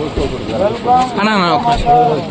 అన్నా అన్నా, ఒక్క నిమిషం.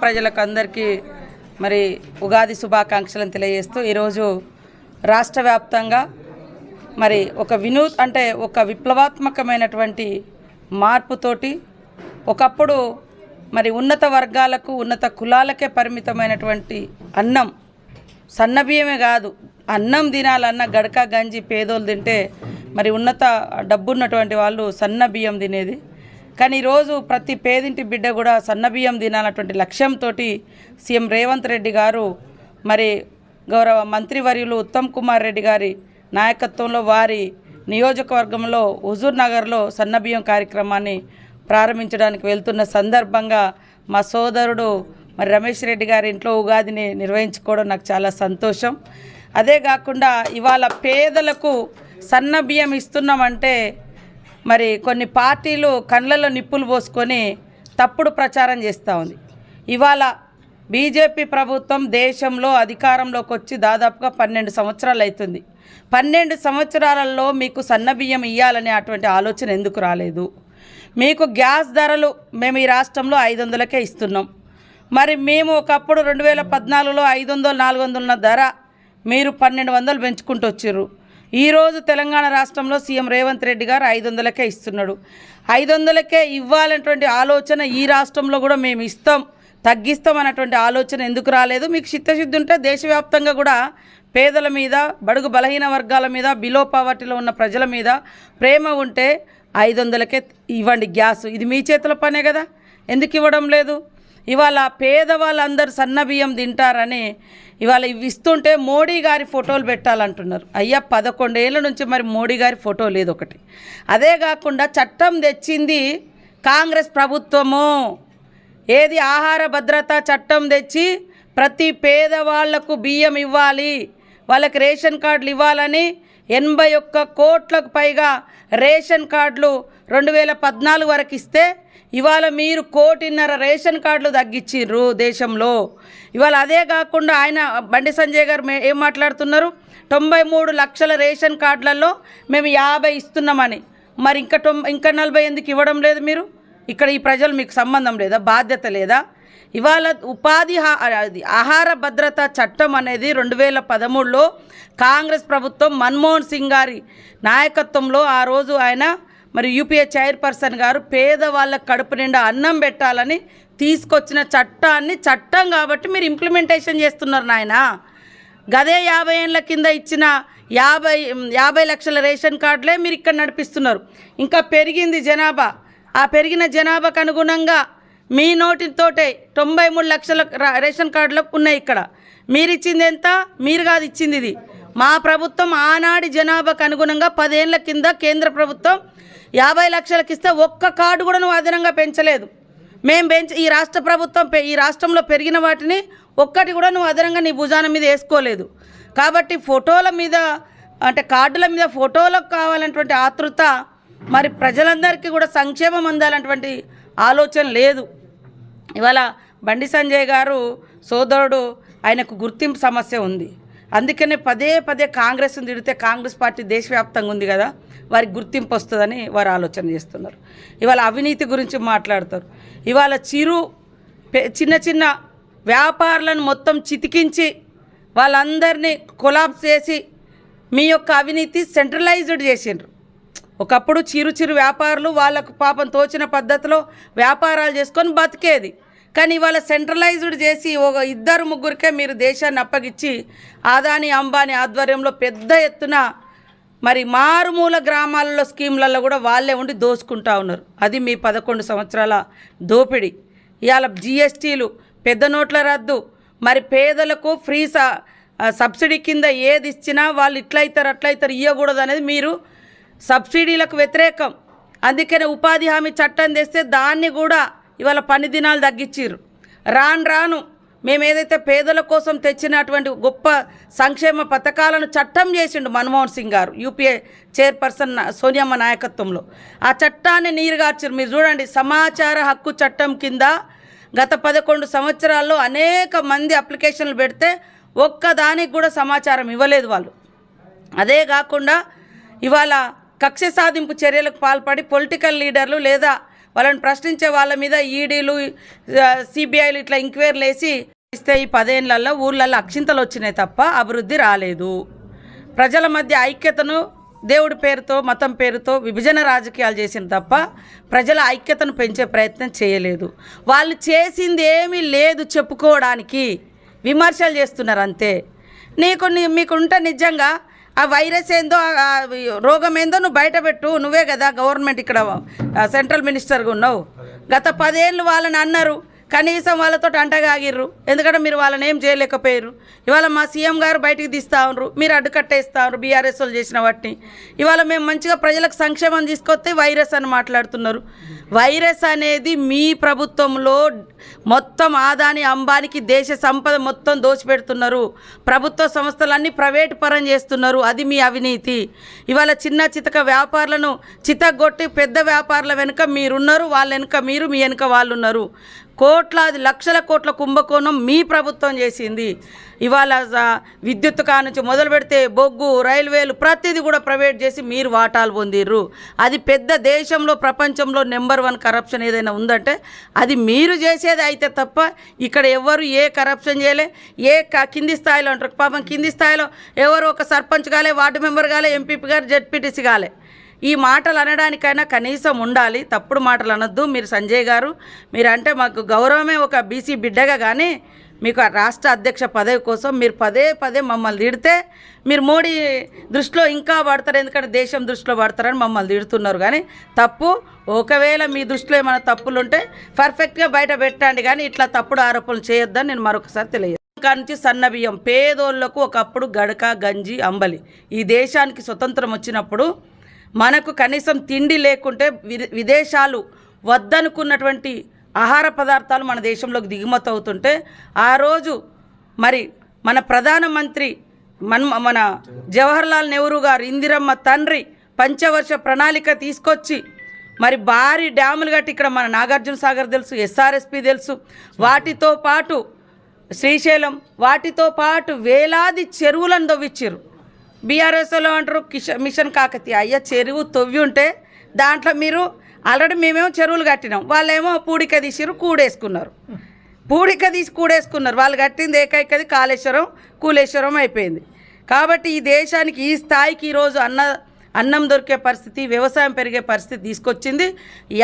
ప్రజలకు అందరికీ మరి ఉగాది శుభాకాంక్షలను తెలియజేస్తూ ఈరోజు రాష్ట్ర వ్యాప్తంగా మరి ఒక వినూ అంటే ఒక విప్లవాత్మకమైనటువంటి మార్పుతోటి ఒకప్పుడు మరి ఉన్నత వర్గాలకు ఉన్నత కులాలకే పరిమితమైనటువంటి అన్నం సన్నబియ్యమే కాదు అన్నం తినాలన్న గడక గంజి పేదోళ్ళు తింటే మరి ఉన్నత డబ్బున్నటువంటి వాళ్ళు సన్న బియ్యం తినేది. కానీ ఈరోజు ప్రతి పేదింటి బిడ్డ కూడా సన్నబియ్యం తినాలన్నటువంటి లక్ష్యంతో సీఎం రేవంత్ రెడ్డి గారు మరి గౌరవ మంత్రివర్యులు ఉత్తమ్ కుమార్ రెడ్డి గారి నాయకత్వంలో వారి నియోజకవర్గంలో హుజూర్ నగర్లో సన్నబియ్యం కార్యక్రమాన్ని ప్రారంభించడానికి వెళ్తున్న సందర్భంగా మా సోదరుడు మరి రమేష్ రెడ్డి గారి ఇంట్లో ఉగాదిని నిర్వహించుకోవడం నాకు చాలా సంతోషం. అదే కాకుండా ఇవాళ పేదలకు సన్న బియ్యం ఇస్తున్నామంటే మరి కొన్ని పార్టీలు కళ్ళల్లో నిప్పులు పోసుకొని తప్పుడు ప్రచారం చేస్తూ ఉంది. ఇవాళ బీజేపీ ప్రభుత్వం దేశంలో అధికారంలోకి వచ్చి దాదాపుగా పన్నెండు సంవత్సరాలు అవుతుంది. పన్నెండు సంవత్సరాలలో మీకు సన్నబియ్యం ఇవ్వాలనే అటువంటి ఆలోచన ఎందుకు రాలేదు? మీకు గ్యాస్ ధరలు మేము ఈ రాష్ట్రంలో ఐదు వందలకే ఇస్తున్నాం. మరి మేము ఒకప్పుడు రెండు వేల పద్నాలుగులో ఐదు వందలు నాలుగు వందలు ధర మీరు పన్నెండు వందలు పెంచుకుంటూ వచ్చారు ఈరోజు తెలంగాణ రాష్ట్రంలో సీఎం రేవంత్ రెడ్డి గారు ఐదు వందలకే ఇస్తున్నాడు. ఐదు వందలకే ఇవ్వాలనేటువంటి ఆలోచన ఈ రాష్ట్రంలో కూడా మేము ఇస్తాం. తగ్గిస్తాం అన్నటువంటి ఆలోచన ఎందుకు రాలేదు? మీకు చిత్తశుద్ధి ఉంటే దేశవ్యాప్తంగా కూడా పేదల మీద బడుగు బలహీన వర్గాల మీద బిలో పావర్టీలో ఉన్న ప్రజల మీద ప్రేమ ఉంటే ఐదు వందలకే ఇవ్వండి గ్యాస్. ఇది మీ చేతుల పనే కదా. ఎందుకు ఇవ్వడం లేదు? ఇవాళ పేదవాళ్ళందరూ సన్న బియ్యం తింటారని ఇవాళ ఇవి ఇస్తుంటే మోడీ గారి ఫోటోలు పెట్టాలంటున్నారు. అయ్యా పదకొండేళ్ళ నుంచి మరి మోడీ గారి ఫోటో లేదు ఒకటి అదే కాకుండా చట్టం తెచ్చింది కాంగ్రెస్ ప్రభుత్వము. ఏది ఆహార భద్రత చట్టం తెచ్చి ప్రతి పేదవాళ్ళకు బియ్యం ఇవ్వాలి వాళ్ళకి రేషన్ కార్డులు ఇవ్వాలని ఎనభై ఒక్క కోట్లకు పైగా రేషన్ కార్డులు రెండు వేల పద్నాలుగు వరకు ఇస్తే ఇవాళ మీరు కోటిన్నర రేషన్ కార్డులు తగ్గించారు దేశంలో. ఇవాళ అదే కాకుండా ఆయన బండి సంజయ్ గారు ఏం మాట్లాడుతున్నారు? తొంభై మూడు లక్షల రేషన్ కార్డులలో మేము యాభై ఇస్తున్నామని. మరి ఇంకా తొం ఇంకా నలభై ఎందుకు ఇవ్వడం లేదు మీరు? ఇక్కడ ఈ ప్రజలు మీకు సంబంధం లేదా? బాధ్యత లేదా? ఇవాళ ఉపాధి హా- అది ఆహార భద్రత చట్టం అనేది రెండు వేల పదమూడులో కాంగ్రెస్ ప్రభుత్వం మన్మోహన్ సింగ్ గారి నాయకత్వంలో ఆ రోజు ఆయన మరి యూపీఏ చైర్పర్సన్ గారు పేదవాళ్ళ కడుపు నిండా అన్నం పెట్టాలని తీసుకొచ్చిన చట్టాన్ని చట్టం కాబట్టి మీరు ఇంప్లిమెంటేషన్ చేస్తున్నారు నాయనా. గదే యాభై ఏళ్ళ కింద ఇచ్చిన యాభై యాభై లక్షల రేషన్ కార్డులే మీరు ఇక్కడ నడిపిస్తున్నారు. ఇంకా పెరిగింది జనాభా. ఆ పెరిగిన జనాభాకు అనుగుణంగా మీ నోటితోటే తొంభై మూడు లక్షల రేషన్ కార్డులకు ఉన్నాయి ఇక్కడ. మీరు ఇచ్చింది ఎంత? మీరు కాదు ఇచ్చింది ఇది. మా ప్రభుత్వం ఆనాడి జనాభాకు అనుగుణంగా పదేళ్ళ కింద కేంద్ర ప్రభుత్వం యాభై లక్షలకి ఇస్తే ఒక్క కార్డు కూడా నువ్వు అదనంగా పెంచలేదు. మేము పెంచ ఈ రాష్ట్ర ప్రభుత్వం పె- ఈ రాష్ట్రంలో పెరిగిన వాటిని ఒక్కటి కూడా నువ్వు అదనంగా నీ భుజాన మీద వేసుకోలేదు. కాబట్టి ఫోటోల మీద అంటే కార్డుల మీద ఫోటోలకు కావాలన్నటువంటి ఆతృత మరి ప్రజలందరికీ కూడా సంక్షేమం అందాలన్నటువంటి ఆలోచన లేదు. ఇవాళ బండి సంజయ్ గారు సోదరుడు ఆయనకు గుర్తింపు సమస్య ఉంది. అందుకనే పదే పదే కాంగ్రెస్ని తిడితే కాంగ్రెస్ పార్టీ దేశవ్యాప్తంగా ఉంది కదా వారికి గుర్తింపు వస్తుందని వారు ఆలోచన చేస్తున్నారు. ఇవాళ అవినీతి గురించి మాట్లాడతారు. ఇవాళ చిరు చిన్న చిన్న వ్యాపారులను మొత్తం చితికించి వాళ్ళందరినీ కొలాప్స్ చేసి మీ యొక్క అవినీతి సెంట్రలైజ్డ్ చేసిండ్రు. ఒకప్పుడు చిరు చిరు వ్యాపారులు వాళ్ళకు పాపం తోచిన పద్ధతిలో వ్యాపారాలు చేసుకొని బతికేది. కానీ ఇవాళ సెంట్రలైజ్డ్ చేసి ఒక ఇద్దరు ముగ్గురికే మీరు దేశాన్ని అప్పగిచ్చి ఆదాని అంబానీ ఆధ్వర్యంలో పెద్ద ఎత్తున మరి మారుమూల గ్రామాలలో స్కీమ్లలో కూడా వాళ్ళే ఉండి దోసుకుంటా ఉన్నారు. అది మీ పదకొండు సంవత్సరాల దోపిడీ. ఇవాళ జిఎస్టీలు పెద్ద నోట్ల రద్దు. మరి పేదలకు ఫ్రీ స సబ్సిడీ కింద ఏది ఇచ్చినా వాళ్ళు ఇట్లయితారు అట్లయితారు ఇవ్వకూడదు అనేది మీరు సబ్సిడీలకు వ్యతిరేకం. అందుకనే ఉపాధి హామీ చట్టం తెస్తే దాన్ని కూడా ఇవాళ పని దినాలు తగ్గించారు రాను రాను మేము ఏదైతే పేదల కోసం తెచ్చినటువంటి గొప్ప సంక్షేమ పథకాలను చట్టం చేసిండు మన్మోహన్ సింగ్ గారు యూపీఏ చైర్పర్సన్ సోనియమ్మ నాయకత్వంలో. ఆ చట్టాన్ని నీరుగార్చారు మీరు చూడండి సమాచార హక్కు చట్టం కింద గత పదకొండు సంవత్సరాల్లో అనేక మంది అప్లికేషన్లు పెడితే ఒక్కదానికి కూడా సమాచారం ఇవ్వలేదు వాళ్ళు. అదే కాకుండా ఇవాళ కక్ష సాధింపు చర్యలకు పాల్పడి పొలిటికల్ లీడర్లు లేదా వాళ్ళని ప్రశ్నించే వాళ్ళ మీద ఈడీలు సిబిఐలు ఇట్లా ఎంక్వైరీలు వేసి ఇస్తే ఈ పదేళ్ళలో ఊళ్ళల్లో అక్షింతలు వచ్చినాయి తప్ప అభివృద్ధి రాలేదు. ప్రజల మధ్య ఐక్యతను దేవుడి పేరుతో మతం పేరుతో విభజన రాజకీయాలు చేసిన తప్ప ప్రజల ఐక్యతను పెంచే ప్రయత్నం చేయలేదు. వాళ్ళు చేసింది ఏమీ లేదు చెప్పుకోవడానికి విమర్శలు చేస్తున్నారు అంతే. నీకు నీ- మీకుంటే నిజంగా ఆ వైరస్ ఏందో ఆ- రోగం ఏందో నువ్వు బయట పెట్టు నువ్వే కదా గవర్నమెంట్ ఇక్కడ సెంట్రల్ మినిస్టర్గా ఉన్నావు. గత పదేళ్ళు వాళ్ళని అన్నారు. కనీసం వాళ్ళతో అంటగాగిర్రు. ఎందుకంటే మీరు వాళ్ళని ఏం చేయలేకపోయారు. ఇవాళ మా సీఎం గారు బయటికి తీస్తా ఉన్నారు. మీరు అడ్డుకట్టేస్తా ఉన్నారు బీఆర్ఎస్ వాళ్ళు చేసిన వాటిని. ఇవాళ మేము మంచిగా ప్రజలకు సంక్షేమం తీసుకొస్తే వైరస్ అని మాట్లాడుతున్నారు. వైరస్ అనేది మీ ప్రభుత్వంలో మొత్తం ఆదాని అంబానికి దేశ సంపద మొత్తం దోచిపెడుతున్నారు. ప్రభుత్వ సంస్థలన్నీ ప్రైవేట్ పరం చేస్తున్నారు. అది మీ అవినీతి. ఇవాళ చిన్న చితక వ్యాపారులను చితగొట్టి పెద్ద వ్యాపారుల వెనుక మీరున్నారు వాళ్ళ వెనుక మీరు మీ వెనుక వాళ్ళు ఉన్నారు కోట్లాది లక్షల కోట్ల కుంభకోణం మీ ప్రభుత్వం చేసింది. ఇవాళ విద్యుత్ కానుంచి మొదలు పెడితే బొగ్గు రైల్వేలు ప్రతిదీ కూడా ప్రైవేట్ చేసి మీరు వాటాలు పొందిర్రు. అది పెద్ద దేశంలో ప్రపంచంలో నెంబర్ వన్ కరప్షన్ ఏదైనా ఉందంటే అది మీరు చేసేది అయితే తప్ప ఇక్కడ ఎవరు ఏ కరప్షన్ చేయలే. ఏ కింది స్థాయిలో అంటారు. పాపం కింది స్థాయిలో ఎవరు ఒక సర్పంచ్ కాలే వార్డు మెంబర్ కాలే ఎంపీపీ గారు జెడ్పీటీసీ కాలే. ఈ మాటలు అనడానికైనా కనీసం ఉండాలి. తప్పుడు మాటలు అనొద్దు. మీరు సంజయ్ గారు మీరంటే మాకు గౌరవమే ఒక బీసీ బిడ్డగా కానీ మీకు ఆ రాష్ట్ర అధ్యక్ష పదవి కోసం మీరు పదే పదే మమ్మల్ని తిడితే మీరు మోడీ దృష్టిలో ఇంకా పడతారు ఎందుకంటే దేశం దృష్టిలో పడతారని మమ్మల్ని తిడుతున్నారు. కానీ తప్పు ఒకవేళ మీ దృష్టిలో ఏమైనా తప్పులు ఉంటే పర్ఫెక్ట్గా బయట పెట్టండి కానీ ఇట్లా తప్పుడు ఆరోపణలు చేయొద్దని నేను మరొకసారి తెలియదు నుంచి సన్నబియ్యం పేదోళ్ళకు ఒకప్పుడు గడక గంజి అంబలి. ఈ దేశానికి స్వతంత్రం వచ్చినప్పుడు మనకు కనీసం తిండి లేకుంటే విదేశాలు వద్దనుకున్నటువంటి ఆహార పదార్థాలు మన దేశంలోకి దిగుమతి అవుతుంటే ఆ రోజు మరి మన ప్రధానమంత్రి మన మన జవహర్లాల్ నెహ్రూ గారు ఇందిరమ్మ తండ్రి పంచవర్ష ప్రణాళిక తీసుకొచ్చి మరి భారీ డ్యాములు కట్టి ఇక్కడ మన నాగార్జున సాగర్ తెలుసు ఎస్ఆర్ఎస్పి తెలుసు. వాటితో పాటు శ్రీశైలం వాటితో పాటు వేలాది చెరువులను తవ్విచ్చారు బీఆర్ఎస్లో అంటారు కిష మిషన్ కాకతీయ. అయ్యా చెరువు తవ్వి ఉంటే దాంట్లో మీరు ఆల్రెడీ మేమేమో చెరువులు కట్టినాం. వాళ్ళేమో పూడిక తీసిరు కూడేసుకున్నారు. పూడిక తీసి కూడేసుకున్నారు. వాళ్ళు కట్టింది ఏకైకది కాళేశ్వరం కూలేశ్వరం అయిపోయింది. కాబట్టి ఈ దేశానికి ఈ స్థాయికి ఈరోజు అన్న అన్నం దొరికే పరిస్థితి వ్యవసాయం పెరిగే పరిస్థితి తీసుకొచ్చింది.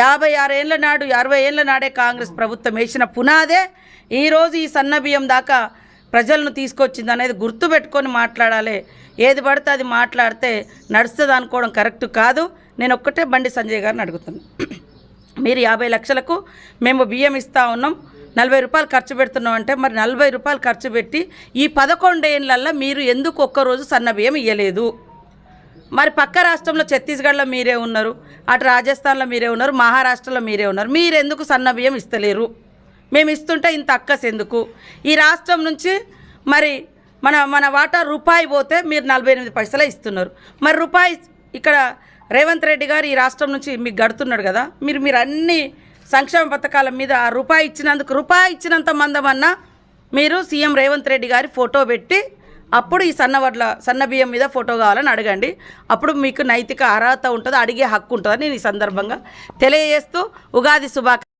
యాభై ఆరేళ్ళ నాడు అరవై ఏళ్ళ నాడే కాంగ్రెస్ ప్రభుత్వం వేసిన పునాదే ఈరోజు ఈ సన్న బియ్యం దాకా ప్రజలను తీసుకొచ్చింది అనేది గుర్తుపెట్టుకొని మాట్లాడాలి. ఏది పడితే అది మాట్లాడితే నడుస్తుంది అనుకోవడం కరెక్ట్ కాదు. నేను ఒక్కటే బండి సంజయ్ గారిని అడుగుతున్నాను మీరు యాభై లక్షలకు మేము బియ్యం ఇస్తా ఉన్నాం నలభై రూపాయలు ఖర్చు పెడుతున్నాం అంటే మరి నలభై రూపాయలు ఖర్చు పెట్టి ఈ పదకొండేళ్ళల్లో మీరు ఎందుకు ఒక్కరోజు సన్న బియ్యం ఇవ్వలేదు మరి పక్క రాష్ట్రంలో ఛత్తీస్గఢ్లో మీరే ఉన్నారు అటు రాజస్థాన్లో మీరే ఉన్నారు మహారాష్ట్రలో మీరే ఉన్నారు మీరు ఎందుకు సన్న బియ్యం ఇస్తలేరు? మేము ఇస్తుంటే ఇంత అక్కస్ ఎందుకు? ఈ రాష్ట్రం నుంచి మరి మన మన వాటా రూపాయి పోతే మీరు నలభై ఎనిమిది పైసలే ఇస్తున్నారు. మరి రూపాయి ఇక్కడ రేవంత్ రెడ్డి గారు ఈ రాష్ట్రం నుంచి మీకు గడుతున్నాడు కదా. మీరు మీరు అన్ని సంక్షేమ పథకాల మీద ఆ రూపాయి ఇచ్చినందుకు రూపాయి ఇచ్చినంత మందమన్నా మీరు సీఎం రేవంత్ రెడ్డి గారి ఫోటో పెట్టి అప్పుడు ఈ సన్న వడ్ల సన్న బియ్యం మీద ఫోటో కావాలని అడగండి. అప్పుడు మీకు నైతిక అర్హత ఉంటుంది అడిగే హక్కు ఉంటుందని నేను ఈ సందర్భంగా తెలియజేస్తూ ఉగాది శుభాకాంక్షలు.